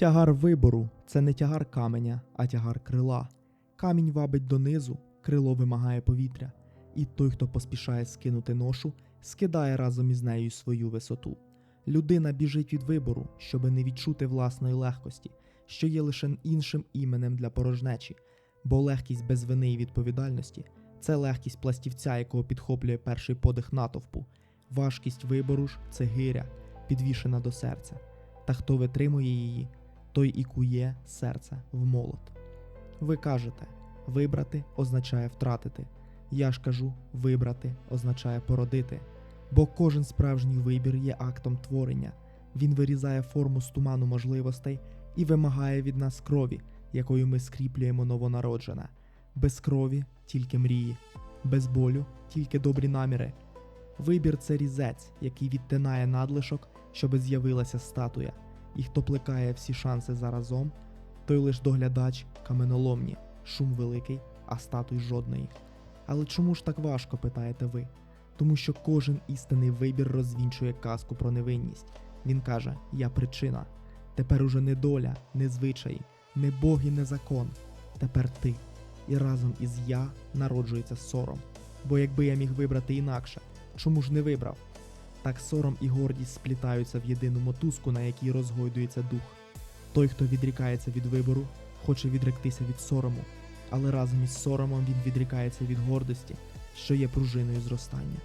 Тягар вибору це не тягар каменя, а тягар крила. Камінь вабить донизу, крило вимагає повітря, і той, хто поспішає скинути ношу, скидає разом із нею свою висоту. Людина біжить від вибору, щоби не відчути власної легкості, що є лише іншим іменем для порожнечі, бо легкість без вини і відповідальності це легкість пластівця, якого підхоплює перший подих натовпу. Важкість вибору ж це гиря, підвішена до серця. Та хто витримує її, той і кує серце в молот. Ви кажете, вибрати означає втратити. Я ж кажу, вибрати означає породити. Бо кожен справжній вибір є актом творення. Він вирізає форму з туману можливостей і вимагає від нас крові, якою ми скріплюємо новонароджене. Без крові тільки мрії, без болю тільки добрі наміри. Вибір це різець, який відтинає надлишок, щоби з'явилася статуя, і хто плекає всі шанси заразом, той лиш доглядач каменоломні, шум великий, а статуй жодної. Але чому ж так важко, питаєте ви? Тому що кожен істинний вибір розвінчує казку про невинність. Він каже: Я причина. Тепер уже не доля, не звичаї, не Бог і не закон. Тепер ти. І разом із я народжується сором. Бо якби я міг вибрати інакше, чому ж не вибрав? Так сором і гордість сплітаються в єдину мотузку, на якій розгойдується дух. Той, хто відрікається від вибору, хоче відректися від сорому, але разом із соромом він відрікається від гордості, що є пружиною зростання.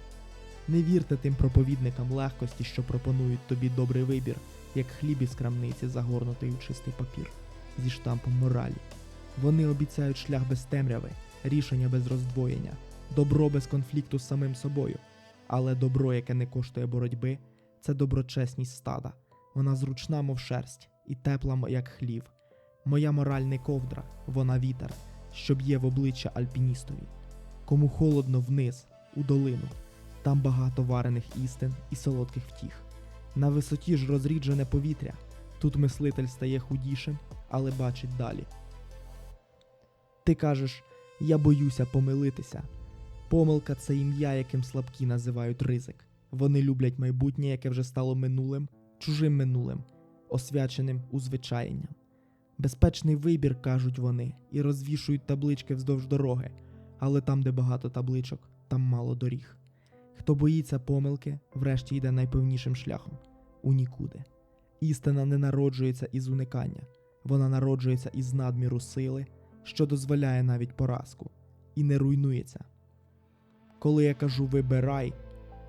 Не вірте тим проповідникам легкості, що пропонують тобі добрий вибір, як хліб із крамниці, загорнутий у чистий папір, зі штампом моралі. Вони обіцяють шлях без темряви, рішення без роздвоєння, добро без конфлікту з самим собою. Але добро, яке не коштує боротьби, це доброчесність стада. Вона зручна, мов шерсть, і тепла, як хлів. Моя мораль не ковдра, вона вітер, що б'є в обличчя альпіністові. Кому холодно вниз, у долину, там багато варених істин і солодких втіх. На висоті ж розріджене повітря. Тут мислитель стає худішим, але бачить далі. Ти кажеш, я боюся помилитися. Помилка це ім'я, яким слабкі називають ризик. Вони люблять майбутнє, яке вже стало минулим, чужим минулим, освяченим узвичаєнням. Безпечний вибір, кажуть вони, і розвішують таблички вздовж дороги, але там, де багато табличок, там мало доріг. Хто боїться помилки, врешті йде найпевнішим шляхом у нікуди. Істина не народжується із уникання, вона народжується із надміру сили, що дозволяє навіть поразку, і не руйнується. Коли я кажу вибирай,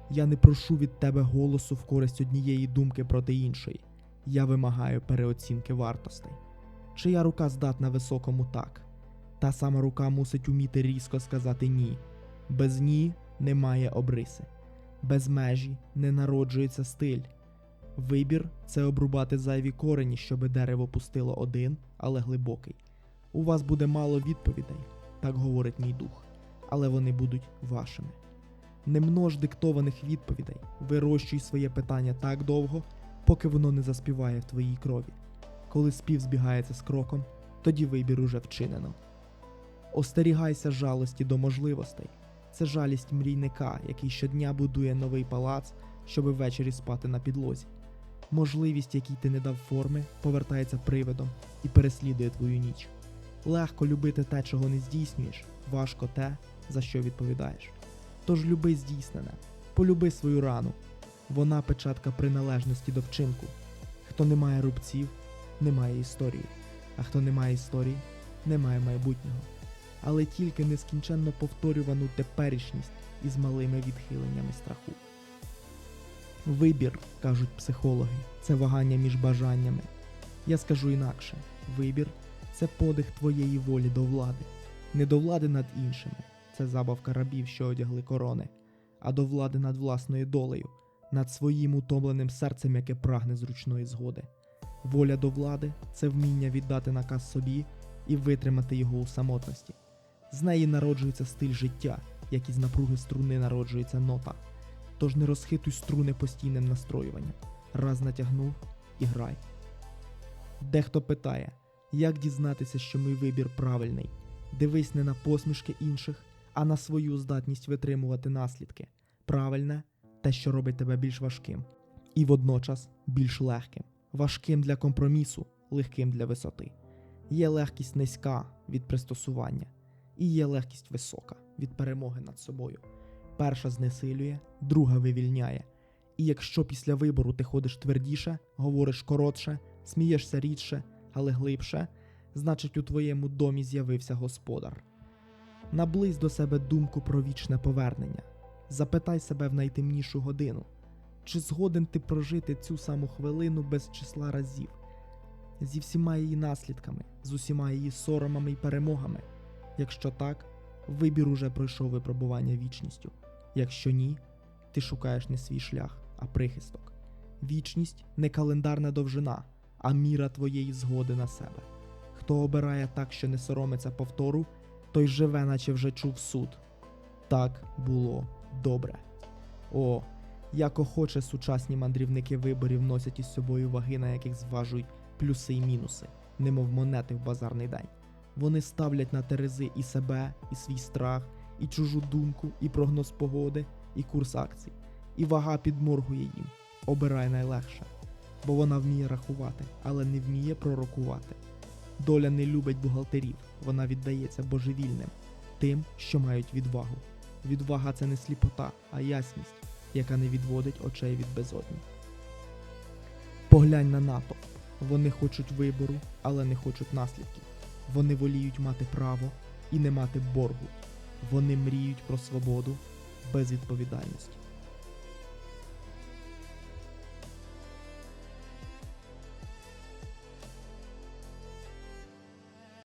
я не прошу від тебе голосу в користь однієї думки проти іншої. Я вимагаю переоцінки вартостей. Чия рука здатна високому так? Та сама рука мусить уміти різко сказати ні. Без ні немає обриси. Без межі не народжується стиль. Вибір це обрубати зайві корені, щоби дерево пустило один, але глибокий. У вас буде мало відповідей, так говорить мій дух, але вони будуть вашими. Не множ диктованих відповідей, вирощуй своє питання так довго, поки воно не заспіває в твоїй крові. Коли спів збігається з кроком, тоді вибір уже вчинено. Остерігайся жалості до можливостей. Це жалість мрійника, який щодня будує новий палац, щоби ввечері спати на підлозі. Можливість, якій ти не дав форми, повертається привидом і переслідує твою ніч. Легко любити те, чого не здійснюєш, важко те, за що відповідаєш. Тож люби здійснене, полюби свою рану. Вона печатка приналежності до вчинку. Хто не має рубців, не має історії, а хто не має історії, не має майбутнього. Але тільки нескінченно повторювану теперішність із малими відхиленнями страху. Вибір, кажуть психологи, це вагання між бажаннями. Я скажу інакше: вибір це подих твоєї волі до влади, не до влади над іншими, це забавка рабів, що одягли корони, а до влади над власною долею, над своїм утомленим серцем, яке прагне зручної згоди. Воля до влади це вміння віддати наказ собі і витримати його у самотності. З неї народжується стиль життя, як із напруги струни народжується нота. Тож не розхитуй струни постійним настроюванням. Раз натягнув і грай. Дехто питає, як дізнатися, що мій вибір правильний. Дивись не на посмішки інших, а на свою здатність витримувати наслідки. Правильне те, що робить тебе більш важким, і водночас більш легким. Важким для компромісу, легким для висоти. Є легкість низька від пристосування, і є легкість висока від перемоги над собою. Перша знесилює, друга вивільняє. І якщо після вибору ти ходиш твердіше, говориш коротше, смієшся рідше, але глибше, значить у твоєму домі з'явився господар. Наблизь до себе думку про вічне повернення. Запитай себе в найтемнішу годину, чи згоден ти прожити цю саму хвилину без числа разів, зі всіма її наслідками, з усіма її соромами і перемогами. Якщо так, вибір уже пройшов випробування вічністю. Якщо ні, ти шукаєш не свій шлях, а прихисток. Вічність не календарна довжина, а міра твоєї згоди на себе. Хто обирає так, що не соромиться повтору, той живе, наче вже чув суд. Так було добре. О, як охоче сучасні мандрівники виборів носять із собою ваги, на яких зважують плюси і мінуси, немов монети в базарний день. Вони ставлять на терези і себе, і свій страх, і чужу думку, і прогноз погоди, і курс акцій. І вага підморгує їм. Обирай найлегше, бо вона вміє рахувати, але не вміє пророкувати. Доля не любить бухгалтерів, вона віддається божевільним, тим, що мають відвагу. Відвага це не сліпота, а ясність, яка не відводить очей від безодні. Поглянь на натовп. Вони хочуть вибору, але не хочуть наслідків. Вони воліють мати право і не мати боргу. Вони мріють про свободу без відповідальності.